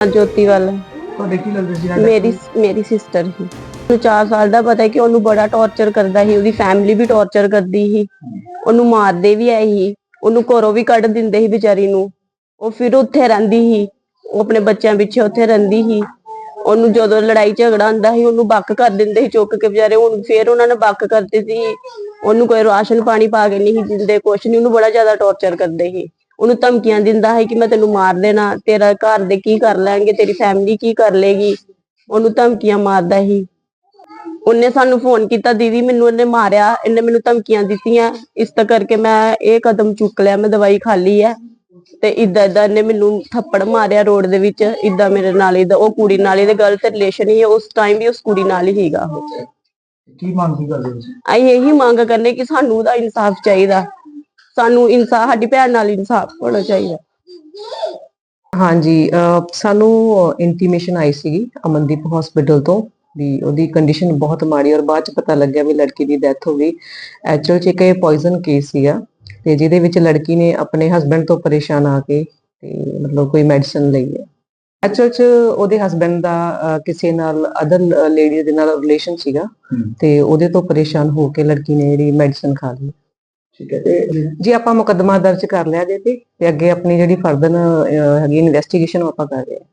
ਜੋਤੀ ਵੱਲ। ਤੁਹਾਡੇ ਕੀ ਲੱਗਦੇ ਸੀ? ਮੇਰੀ ਮੇਰੀ ਸਿਸਟਰ ਸੀ। ਉਹਨੂੰ 4 ਸਾਲ ਦਾ ਪਤਾ ਹੈ ਕਿ ਉਹਨੂੰ ਬੜਾ ਟੌਰਚਰ ਕਰਦਾ ਸੀ ਉਹਦੀ ਫੈਮਿਲੀ ਵੀ ਟੌਰਚਰ ਕਰਦੀ ਸੀ। ਉਹਨੂੰ ਮਾਰਦੇ ਵੀ ਆਏ ਸੀ। ਉਹਨੂੰ ਘਰੋਂ ਵੀ ਕੱਢ ਦਿੰਦੇ ਸੀ ਵਿਚਾਰੀ ਨੂੰ। ਉਹ ਫਿਰ ਉੱਥੇ ਰਹਿੰਦੀ ਸੀ। ਉਹ ਆਪਣੇ ਬੱਚਿਆਂ ਪਿੱਛੇ ਉੱਥੇ ਰਹਿੰਦੀ ਸੀ। ਉਹਨੂੰ ਜਦੋਂ ਲੜਾਈ ਝਗੜਾ ਹੁੰਦਾ ਸੀ ਉਹਨੂੰ ਬੱਕ ਕਰ ਦਿੰਦੇ ਸੀ ਚੁੱਕ ਕੇ ਵਿਚਾਰੇ। ਹੁਣ ਫਿਰ ਉਹਨਾਂ ਨੇ ਬੱਕ ਕਰ ਦਿੱਤੀ ਸੀ। ਉਹਨੂੰ ਕੋਈ ਰਾਸ਼ਨ ਪਾਣੀ ਪਾ ਕੇ ਨਹੀਂ ਸੀ ਦਿੰਦੇ ਕੁਛ ਨਹੀਂ। ਉਹਨੂੰ ਬੜਾ ਜ਼ਿਆਦਾ ਟੌਰਚਰ ਕਰਦੇ ਸੀ। ਉਹਨੂੰ ਧਮਕੀਆਂ ਦਿੰਦਾ ਹੈ ਕਿ ਮੈਂ ਤੈਨੂੰ ਮਾਰ ਦੇਣਾ ਤੇਰਾ ਘਰ ਦੇ ਕੀ ਕਰ ਲੈਣਗੇ ਤੇਰੀ ਫੈਮਿਲੀ ਕੀ ਕਰ ਲੇਗੀ। ਉਹਨੂੰ ਧਮਕੀਆਂ ਮਾਰਦਾ ਸੀ। ਉਹਨੇ ਸਾਨੂੰ ਫੋਨ ਕੀਤਾ ਦੀਦੀ ਮੈਨੂੰ ਇਹਨੇ ਮਾਰਿਆ ਇਹਨੇ ਮੈਨੂੰ ਧਮਕੀਆਂ ਦਿੱਤੀਆਂ। ਇਸ ਤਾਂ ਕਰਕੇ ਮੈਂ ਇਹ ਕਦਮ ਚੁੱਕ ਲਿਆ ਮੈਂ ਦਵਾਈ ਖਾ ਲਈ ਹੈ। ਤੇ ਇਦਾਂ ਇਦਾਂ ਇਹਨੇ ਮੈਨੂੰ ਥੱਪੜ ਮਾਰਿਆ ਰੋਡ ਦੇ ਵਿੱਚ ਇਦਾਂ ਮੇਰੇ ਨਾਲ ਇਹਦਾ ਉਹ ਕੁੜੀ ਨਾਲ ਇਹਦੇ ਗਲਤ ਰਿਲੇਸ਼ਨ ਹੀ ਉਸ ਟਾਈਮ ਵੀ ਉਸ ਕੁੜੀ ਨਾਲ ਹੀ ਸੀਗਾ। ਉਹ ਕੀ ਮੰਗ ਕਰਦੇ ਤੁਸੀਂ ਅਸੀਂ ਇਹੀ ਮੰਗ ਕਰਨੇ ਕਿ ਸਾਨੂੰ ਉਹਦਾ ਇਨਸਾਫ ਚਾਹੀਦਾ। ਸਾਨੂੰ ਇਨਸਾਫ ਸਾਡੀ ਭੈਣ ਨਾਲ ਇਨਸਾਫ ਹੋਣਾ ਚਾਹੀਦਾ। ਹਾਂਜੀ ਸਾਨੂੰ ਇੰਟੀਮੇਸ਼ਨ ਆਈ ਸੀਗੀ ਅਮਨਦੀਪ ਹਸਪੀਟਲ ਤੋਂ ਵੀ ਉਹਦੀ ਕੰਡੀਸ਼ਨ ਬਹੁਤ ਮਾੜੀ ਔਰ ਬਾਅਦ ਚ ਪਤਾ ਲੱਗਿਆ ਵੀ ਲੜਕੀ ਦੀ ਡੈਥ ਹੋ ਗਈ। ਐਕਚੁਅਲ ਚ ਇੱਕ ਇਹ ਪੋਇਜ਼ਨ ਕੇਸ ਸੀਗਾ ਤੇ ਜਿਹਦੇ ਵਿੱਚ ਲੜਕੀ ਨੇ ਆਪਣੇ ਹਸਬੰਡ ਤੋਂ ਪਰੇਸ਼ਾਨ ਆ ਕੇ ਤੇ ਮਤਲਬ ਕੋਈ ਮੈਡੀਸਨ ਲਈ ਹੈ। ਐਕਚੁਅਲ ਚ ਉਹਦੇ ਹਸਬੰਡ ਦਾ ਕਿਸੇ ਨਾਲ ਅਦਰ ਲੇਡੀ ਦੇ ਨਾਲ ਰਿਲੇਸ਼ਨ ਸੀਗਾ ਤੇ ਉਹਦੇ ਤੋਂ ਪਰੇਸ਼ਾਨ ਹੋ ਕੇ ਲੜਕੀ ਨੇ ਜਿਹੜੀ ਮੈਡੀਸਨ ਖਾ ਲਈ। ਠੀਕ ਹੈ, ਤੇ ਜੀ ਆਪਾਂ ਮੁਕੱਦਮਾ ਦਰਜ ਕਰ ਲਿਆ ਜੇ ਤੇ ਅੱਗੇ ਆਪਣੀ ਜਿਹੜੀ ਫਰਦਰ ਹੈਗੀ ਇਨਵੈਸਟੀਗੇਸ਼ਨ ਆਪਾਂ ਕਰ ਰਹੇ ਹਾਂ।